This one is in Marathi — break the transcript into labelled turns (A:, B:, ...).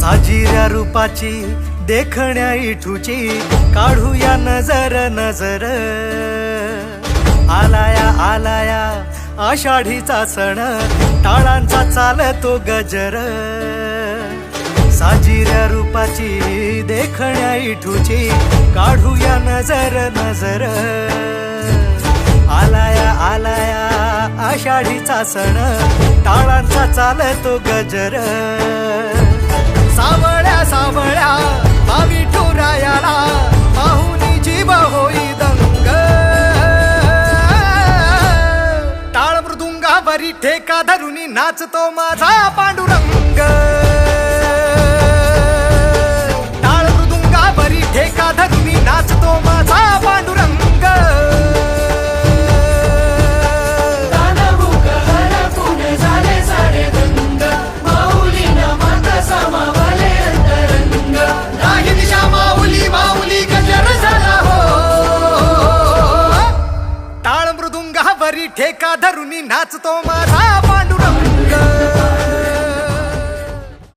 A: साजिऱ्या रूपाची देखण्या इठूची काढूया नजर नजर. आलाया आलाया आषाढीचा सण टाळांचा चालतो गजर. साजिऱ्या रूपाची देखण्या इठूची. काढूया नजर नजर. आलाया आलाया आषाढीचा सण. टाळांचा चालतो गजर. सावळ्या सावळ्या बावी ठोरायाला पाहुनी जीव होई दंग. टाळ मृदुंगावरी ठेका धरुनी नाचतो माझा पांडुरंग. टाळ मृदुंगावरी ठेका धरुनी नाचतो माझा पांडुरंग